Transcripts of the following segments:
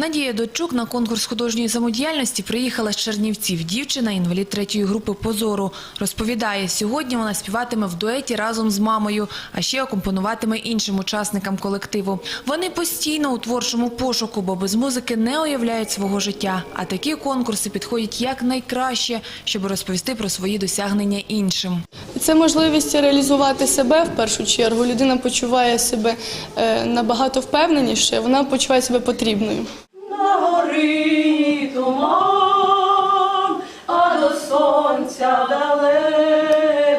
Надія Дочук на конкурс художньої самодіяльності приїхала з Чернівців. Дівчина інвалід третьої групи позору. Розповідає, сьогодні вона співатиме в дуеті разом з мамою, а ще акомпонуватиме іншим учасникам колективу. Вони постійно у творчому пошуку, бо без музики не уявляють свого життя. А такі конкурси підходять якнайкраще, щоб розповісти про свої досягнення іншим. Це можливість реалізувати себе в першу чергу. Людина почуває себе е, набагато впевненіше, вона почуває себе потрібною. Сонця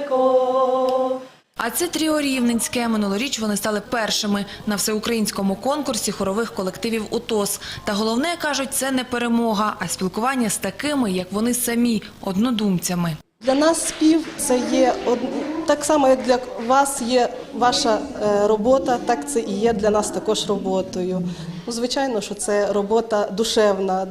далеко. А це тріо Рівненське. Минулоріч вони стали першими на всеукраїнському конкурсі хорових колективів УТОС. Та головне, кажуть, це не перемога, а спілкування з такими, як вони самі, однодумцями. Для нас спів це є од- так само, як для вас є ваша е, робота, так це і є для нас також роботою. Ну, звичайно, що це робота душевна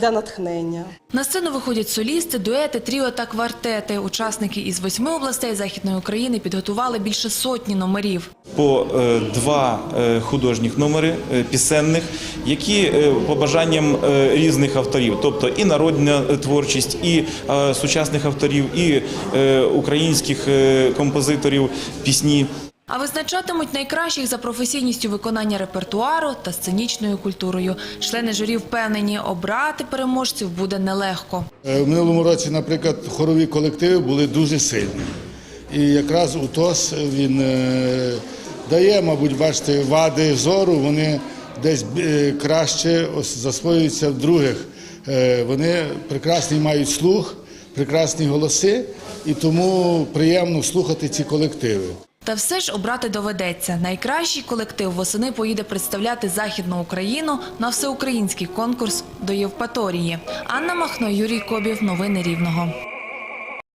для, натхнення. На сцену виходять солісти, дуети, тріо та квартети. Учасники із восьми областей Західної України підготували більше сотні номерів. по е, два е, художніх номери е, пісенних, які по бажанням різних авторів, тобто і народна творчість, і сучасних авторів, і українських композиторів пісні. А визначатимуть найкращих за професійністю виконання репертуару та сценічною культурою. Члени журі впевнені, обрати переможців буде нелегко. Е, В минулому році, наприклад, хорові колективи були дуже сильні. І якраз УТОС він е, дає, мабуть, бачите, вади зору, вони десь е, краще засвоюються в других. Вони прекрасний мають слух, прекрасні голоси, і тому приємно слухати ці колективи. Та все ж обрати доведеться. Найкращий колектив восени поїде представляти Західну Україну на всеукраїнський конкурс до Євпаторії. Анна Махно, Юрій Кобів. Новини Рівного.